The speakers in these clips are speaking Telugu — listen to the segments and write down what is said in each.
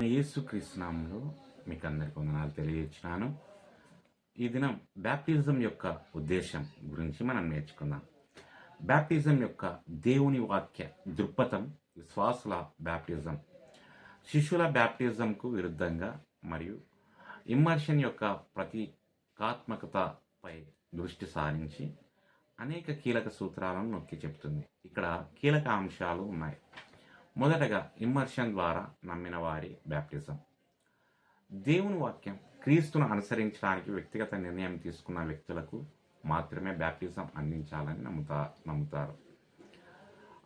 యేసుక్రీస్తునామంలో మీకు అందరికి వందనాలు తెలియజేస్తున్నాను. ఈ దినం బ్యాప్టిజం యొక్క ఉద్దేశం గురించి మనం నేర్చుకుందాం. బ్యాప్టిజం యొక్క దేవుని వాక్య దృక్పథం విశ్వాసుల బ్యాప్టిజం శిష్యుల బ్యాప్టిజంకు విరుద్ధంగా మరియు ఇమ్మర్షన్ యొక్క ప్రతీకాత్మకతపై దృష్టి సారించి అనేక కీలక సూత్రాలను నొక్కి చెప్తుంది. ఇక్కడ కీలక అంశాలు ఉన్నాయి. మొదటగా ఇమ్మర్షన్ ద్వారా నమ్మిన వారి బ్యాప్టిజం దేవుని వాక్యం క్రీస్తును అనుసరించడానికి వ్యక్తిగత నిర్ణయం తీసుకున్న వ్యక్తులకు మాత్రమే బ్యాప్టిజం అందించాలని నమ్ముతా నమ్ముతారు.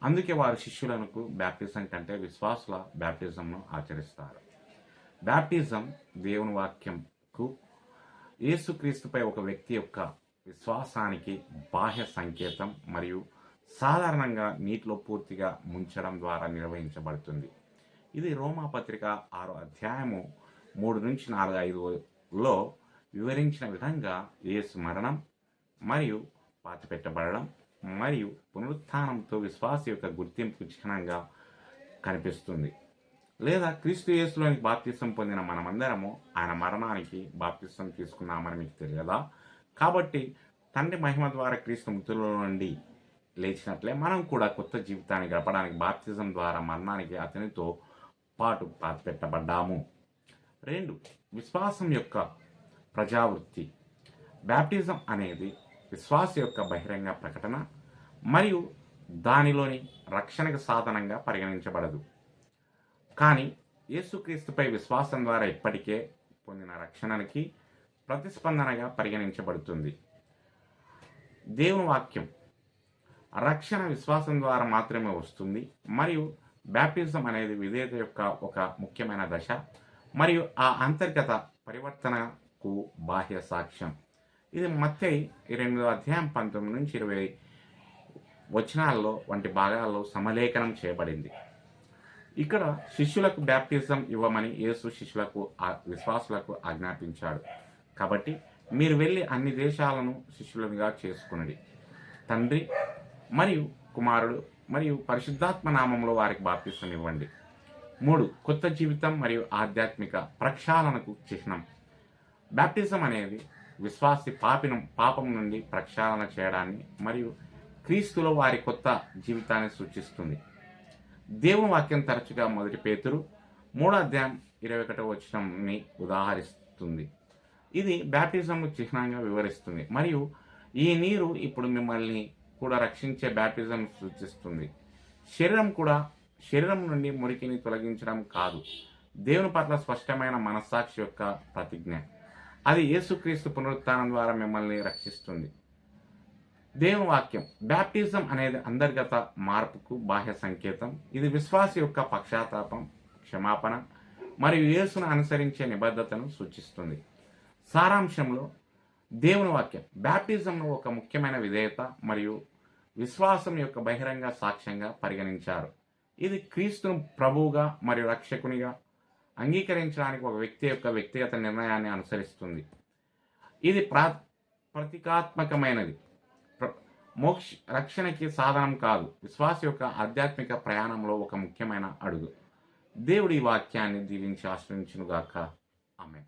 అందుకే వారు శిష్యులకు బ్యాప్టిజం కంటే విశ్వాసుల బ్యాప్టిజంను ఆచరిస్తారు. బ్యాప్టిజం దేవుని వాక్యంకు యేసుక్రీస్తుపై ఒక వ్యక్తి యొక్క విశ్వాసానికి బాహ్య సంకేతం మరియు సాధారణంగా నీటిలో పూర్తిగా ముంచడం ద్వారా నిర్వహించబడుతుంది. ఇది రోమా పత్రిక ఆరో అధ్యాయము మూడు నుంచి నాలుగు ఐదులో వివరించిన విధంగా యేసు మరణం మరియు పాతిపెట్టబడడం మరియు పునరుత్థానంతో విశ్వాస యొక్క గుర్తింపు చిహ్నంగా కనిపిస్తుంది. లేదా క్రీస్తు యేసులోని బాప్తిసం పొందిన మనమందరము ఆయన మరణానికి బాప్తిసం తీసుకున్నామని మీకు తెలియదా? కాబట్టి తండ్రి మహిమ ద్వారా క్రీస్తు మృతుల నుండి లేచినట్లే మనం కూడా కొత్త జీవితాన్ని గడపడానికి బాప్తిజం ద్వారా మరణానికి అతనితో పాటు పెట్టబడ్డాము రెండు విశ్వాసం యొక్క ప్రజావృత్తి. బ్యాప్టిజం అనేది విశ్వాస యొక్క బహిరంగ ప్రకటన మరియు దానిలోని రక్షణకు సాధనంగా పరిగణించబడదు. కానీ యేసుక్రీస్తుపై విశ్వాసం ద్వారా ఇప్పటికే పొందిన రక్షణకి ప్రతిస్పందనగా పరిగణించబడుతుంది. దేవుని వాక్యం రక్షణ విశ్వాసం ద్వారా మాత్రమే వస్తుంది. మరియు బ్యాప్టిజం అనేది విధేయత యొక్క ఒక ముఖ్యమైన దశ. మరియు ఆ అంతర్గత పరివర్తనకు బాహ్య సాక్ష్యం. ఇది మత్తై ఎనిమిదో అధ్యాయం పంతొమ్మిది నుంచి ఇరవై వచనాల్లో వంటి భాగాల్లో సమలేఖనం చేయబడింది. ఇక్కడ శిష్యులకు బ్యాప్టిజం ఇవ్వమని యేసు శిష్యులకు విశ్వాసులకు ఆజ్ఞాపించాడు. కాబట్టి మీరు వెళ్ళి అన్ని దేశాలను శిష్యులుగా చేసుకునడి. తండ్రి మరియు కుమారుడు మరియు పరిశుద్ధాత్మ నామంలో వారికి బాప్తిసం ఇవ్వండి మూడు కొత్త జీవితం మరియు ఆధ్యాత్మిక ప్రక్షాళనకు చిహ్నం. బ్యాప్టిజం అనేది విశ్వాసి పాపినం పాపం నుండి ప్రక్షాళన చేయడాన్ని మరియు క్రీస్తులో వారి కొత్త జీవితాన్ని సూచిస్తుంది. దేవుని వాక్యం తరచుగా మొదటి పేతురు మూడో అధ్యాయం ఇరవై ఒకటో వచ్చినంని ఉదాహరిస్తుంది. ఇది బ్యాప్టిజంను చిహ్నంగా వివరిస్తుంది. మరియు ఈ నీరు ఇప్పుడు మిమ్మల్ని కూడా రక్షించే బ్యాప్టిజం సూచిస్తుంది. శరీరం కూడా శరీరం నుండి మురికిని తొలగించడం కాదు. దేవుని పట్ల స్పష్టమైన మనస్సాక్షి యొక్క ప్రతిజ్ఞ. అది యేసుక్రీస్తు పునరుత్థానం ద్వారా మిమ్మల్ని రక్షిస్తుంది. దేవుని వాక్యం బ్యాప్టిజం అనేది అంతర్గత మార్పుకు బాహ్య సంకేతం. ఇది విశ్వాస యొక్క పక్షాతాపం క్షమాపణ మరియు యేసును అనుసరించే నిబద్ధతను సూచిస్తుంది. సారాంశంలో దేవుని వాక్యం. బ్యాప్టిజంను ఒక ముఖ్యమైన విధేయత మరియు విశ్వాసం యొక్క బహిరంగ సాక్ష్యంగా పరిగణించారు. ఇది క్రీస్తును ప్రభువుగా మరియు రక్షకునిగా అంగీకరించడానికి ఒక వ్యక్తి యొక్క వ్యక్తిగత నిర్ణయాన్ని అనుసరిస్తుంది. ఇది ప్రా ప్రతీకాత్మకమైనది. మోక్ష రక్షణకి సాధనం కాదు. విశ్వాస యొక్క ఆధ్యాత్మిక ప్రయాణంలో ఒక ముఖ్యమైన అడుగు. దేవుడి వాక్యాన్ని దీవించి ఆశ్రయించునుగాక. ఆమె